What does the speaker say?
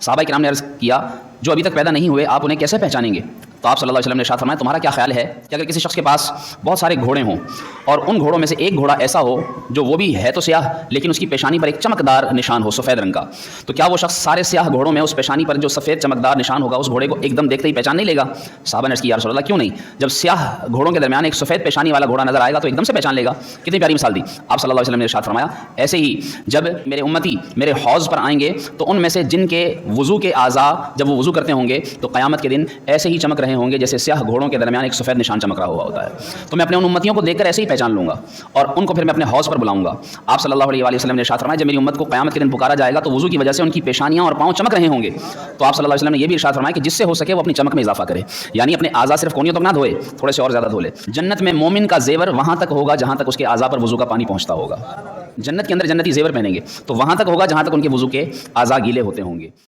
साहबा के नाम ने अर्ज़ किया, जो अभी तक पैदा नहीं हुए, आप उन्हें कैसे पहचानेंगे? तो आप सल्लल्लाहु अलैहि वसल्लम ने शाह फरमाया, तुम्हारा क्या ख्याल है कि अगर किसी शख्स के पास बहुत सारे घोड़े हों और उन घोड़ों में से एक घोड़ा ऐसा हो जो वो भी है तो स्याह, लेकिन उसकी पेशानी पर एक चमकदार निशान हो, सफ़ेद रंग का तो क्या वो शख्स सारे स्याह घोड़ों में उस पेशानी पर जो सफ़ेद चमकदार निशान होगा, उस घोड़े को एकदम देखते ही पहचान नहीं लेगा? साहबा ने किया रसोल्ला क्यों नहीं? जब स्याह घोड़ों के दरमियान एक सफ़ेद पेशानी वाला घोड़ा नज़र आएगा तो एकदम से पहचान लेगा। कितनी प्यारी मिसाल दी। आप सल्लल्लाहु अलैहि वसल्लम ने इरशाद फरमाया, ऐसे ही जब मेरे उम्मती मेरे हौज़ पर आएँगे तो उनमें से जिनके वज़ू के आज़ा जब वो वज़ू करते होंगे तो क़यामत के दिन ऐसे ही चमक रहे होंगे, जैसे स्याह घोड़ों के दरमियान एक सफ़ेद निशान चमक रहा हुआ होता है। तो मैं अपने उन उम्मतियों को देखकर ऐसे ही पहचान लूँगा और उनको फिर मैं अपने हौज़ पर बुलाऊँगा। आप सल्लल्लाहु अलैहि वसल्लम ने इरशाद फरमाया, जब मेरी उम्मत को क़यामत के दिन पुकारा जाएगा तो वज़ू की वजह से उनकी पेशानियाँ और पाँव चमक रहे होंगे। तो आप सल्लल्लाहु अलैहि वसल्लम ने ये भी इरशाद फरमाया कि जिससे हो सके वो अपनी चमक में इजाफा करे। यानी अपने आज़ा सिर्फ़ कोनियों तक ना धोए थोड़े से और ज़्यादा धो ले। जन्नत में मोमिन का जेवर वहाँ तक होगा जहाँ तक उसके आज़ा पर वज़ू का पानी पहुँचता होगा। जन्नत के अंदर जन्नती जेवर पहनेंगे तो वहाँ तक होगा जहाँ तक उनके वज़ू के आज़ा गीले होते होंगे।